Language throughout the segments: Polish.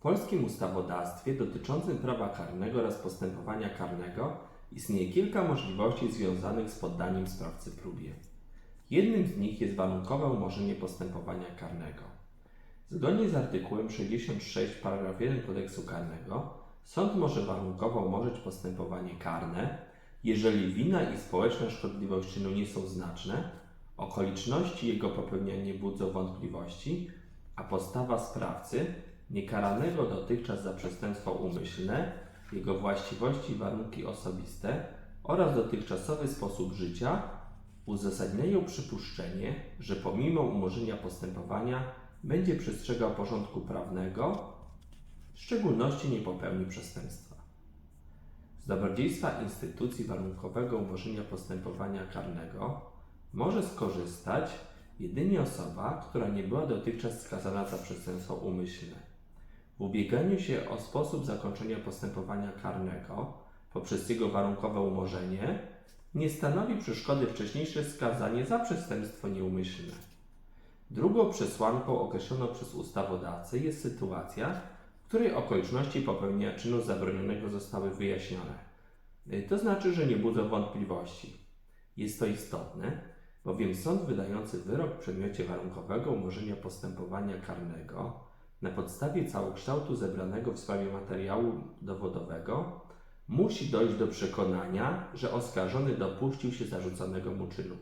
polskim ustawodawstwie dotyczącym prawa karnego oraz postępowania karnego istnieje kilka możliwości związanych z poddaniem sprawcy próbie. Jednym z nich jest warunkowe umorzenie postępowania karnego. Zgodnie z artykułem 66 paragraf 1 kodeksu karnego sąd może warunkowo umorzyć postępowanie karne, jeżeli wina i społeczna szkodliwość czynu nie są znaczne, okoliczności jego popełnienia nie budzą wątpliwości, a postawa sprawcy, niekaranego dotychczas za przestępstwo umyślne, jego właściwości i warunki osobiste oraz dotychczasowy sposób życia uzasadniają przypuszczenie, że pomimo umorzenia postępowania będzie przestrzegał porządku prawnego, w szczególności nie popełni przestępstwa. Z dobrodziejstwa instytucji warunkowego umorzenia postępowania karnego może skorzystać jedynie osoba, która nie była dotychczas skazana za przestępstwo umyślne. Ubieganiu się o sposób zakończenia postępowania karnego poprzez jego warunkowe umorzenie nie stanowi przeszkody wcześniejsze skazanie za przestępstwo nieumyślne. Drugą przesłanką określoną przez ustawodawcę jest sytuacja, w której okoliczności popełnienia czynu zabronionego zostały wyjaśnione. Y, To znaczy, że nie budzą wątpliwości. Jest to istotne, bowiem sąd wydający wyrok w przedmiocie warunkowego umorzenia postępowania karnego na podstawie całokształtu zebranego w sprawie materiału dowodowego musi dojść do przekonania, że oskarżony dopuścił się zarzuconego mu czynu.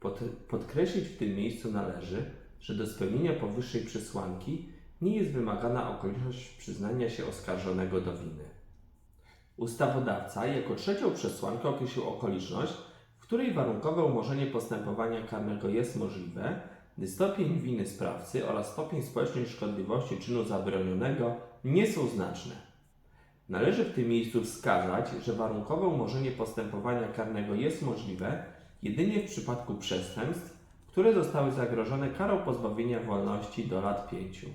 Pod, podkreślić w tym miejscu należy, że do spełnienia powyższej przesłanki nie jest wymagana okoliczność przyznania się oskarżonego do winy. Ustawodawca jako trzecią przesłankę określił okoliczność, w której warunkowe umorzenie postępowania karnego jest możliwe, gdy stopień winy sprawcy oraz stopień społecznej szkodliwości czynu zabronionego nie są znaczne. Należy w tym miejscu wskazać, że warunkowe umorzenie postępowania karnego jest możliwe jedynie w przypadku przestępstw, które zostały zagrożone karą pozbawienia wolności do lat 5.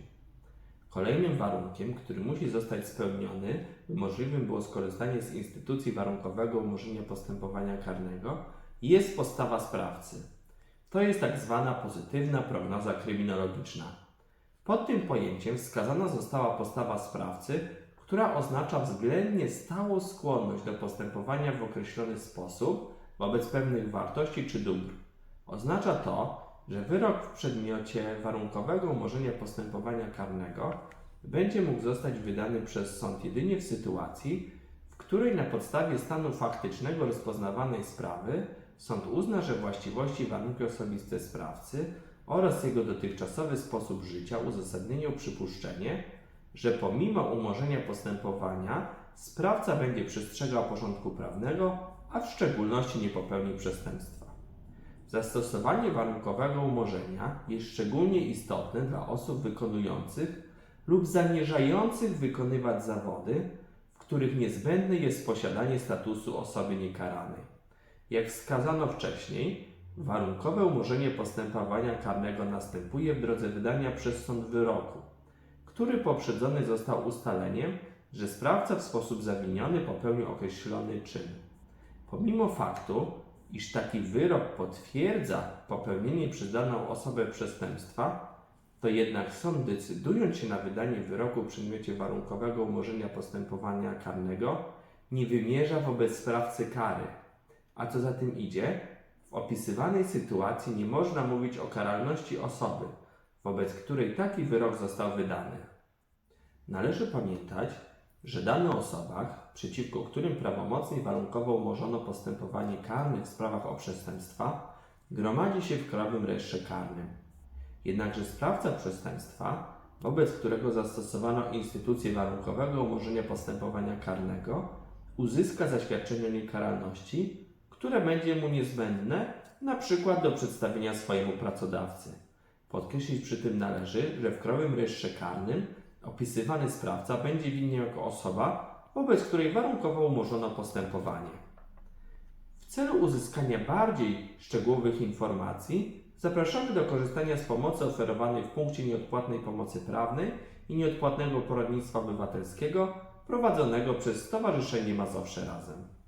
Kolejnym warunkiem, który musi zostać spełniony, by możliwym było skorzystanie z instytucji warunkowego umorzenia postępowania karnego, jest postawa sprawcy. To jest tak zwana pozytywna prognoza kryminologiczna. Pod tym pojęciem wskazana została postawa sprawcy, która oznacza względnie stałą skłonność do postępowania w określony sposób wobec pewnych wartości czy dóbr. Oznacza to, że wyrok w przedmiocie warunkowego umorzenia postępowania karnego będzie mógł zostać wydany przez sąd jedynie w sytuacji, w której na podstawie stanu faktycznego rozpoznawanej sprawy sąd uzna, że właściwości i warunki osobiste sprawcy oraz jego dotychczasowy sposób życia uzasadniają przypuszczenie, że pomimo umorzenia postępowania sprawca będzie przestrzegał porządku prawnego, a w szczególności nie popełni przestępstwa. Zastosowanie warunkowego umorzenia jest szczególnie istotne dla osób wykonujących lub zamierzających wykonywać zawody, w których niezbędne jest posiadanie statusu osoby niekaranej. Jak wskazano wcześniej, warunkowe umorzenie postępowania karnego następuje w drodze wydania przez sąd wyroku, który poprzedzony został ustaleniem, że sprawca w sposób zawiniony popełnił określony czyn. Pomimo faktu, iż taki wyrok potwierdza popełnienie przez daną osobę przestępstwa, to jednak sąd decydując się na wydanie wyroku w przedmiocie warunkowego umorzenia postępowania karnego, nie wymierza wobec sprawcy kary. A co za tym idzie, w opisywanej sytuacji nie można mówić o karalności osoby, wobec której taki wyrok został wydany. Należy pamiętać, że dane osobach, przeciwko którym prawomocnie warunkowo umorzono postępowanie karne w sprawach o przestępstwa, gromadzi się w Krajowym Rejestrze Karnym. Jednakże sprawca przestępstwa, wobec którego zastosowano instytucję warunkowego umorzenia postępowania karnego, uzyska zaświadczenie o niekaralności, które będzie mu niezbędne na przykład do przedstawienia swojemu pracodawcy. Podkreślić przy tym należy, że w Krajowym Rejestrze Karnym opisywany sprawca będzie winny jako osoba, wobec której warunkowo umorzono postępowanie. W celu uzyskania bardziej szczegółowych informacji zapraszamy do korzystania z pomocy oferowanej w punkcie nieodpłatnej pomocy prawnej i nieodpłatnego poradnictwa obywatelskiego prowadzonego przez Stowarzyszenie Mazowsze Razem.